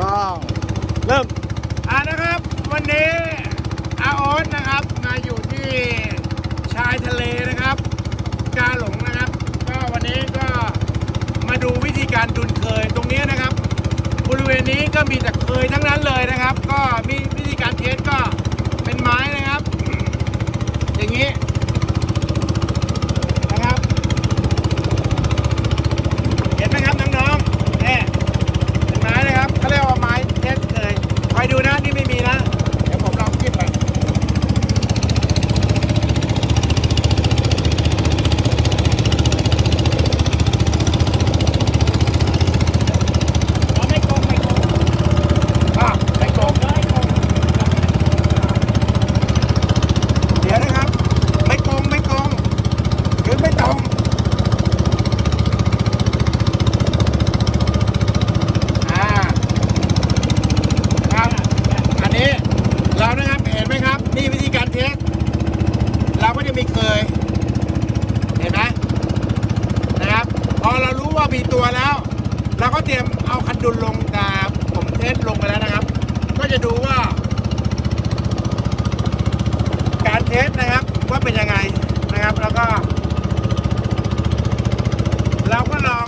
ต้องเริ่มอ่านะครับ วันนี้อาออสนะครับ มาอยู่ที่ชายทะเลนะครับ กาหลงนะครับ ก็วันนี้ก็มาดูวิธีการดุนเคยตรงนี้นะครับ บริเวณนี้ก็มีแต่เคยทั้งนั้นเลยนะครับ ก็มีวิธีการเทสก็เป็นไม้นะครับ อย่างนี้นะครับ เห็นไหมครับน้องๆเนี่ย เป็นไม้นะครับเขาเรียกว่าไม้เทสเคยคอยดูนะนี่ไม่มีนะ เดี๋ยวผมลองคิดไปอ๋อไม่โกงไม่โกงอะไม่โกงไม่โกงเดี๋ยวนะครับ ไม่โกงไม่โกงคือไม่ตรง อ่าครับอันนี้เรานะครับเห็นไหมครับ นี่วิธีการเทส เราก็จะมีเคย เห็นไหมนะครับ พอเรารู้ว่ามีตัวแล้ว เราก็เตรียมเอาคันดุลลงแต่ผมเทสลงไปแล้วนะครับ ก็จะดูว่า การเทสนะครับว่าเป็นยังไงนะครับแล้วก็ เราก็ลอง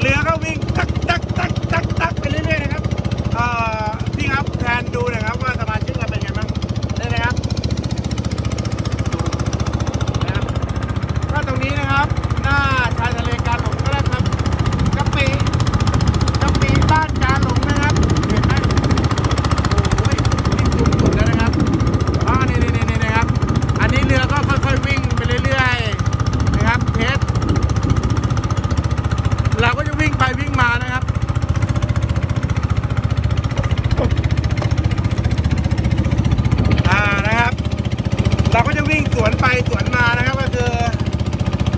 เรือก็วิ่งตักตักตักตักตักไปเรื่อยๆนะครับเอ่อพี่ครับแทนดูหนะครับว่าสมาชิกเราเป็นไงบ้างได้เลยครับนะครับ ก็ตรงนี้นะครับ หน้าชายทะเลกาหลงก็ได้ครับกะปิกะปิบ้านกาหลงนะครับ เห็นไหมโอ้ยนี่จุดสุดแล้วนะครับอ๋อนี่นี่นี่นะครับ อันนี้เรือก็ค่อยๆวิ่งไปเรื่อยๆนะครับเทส เราก็จะวิ่ง ไปวิ่งมานะครับ อ่านะครับ เราก็จะวิ่งสวนไปสวนมานะครับ ก็คือ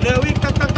เรือวิ่งตั้ง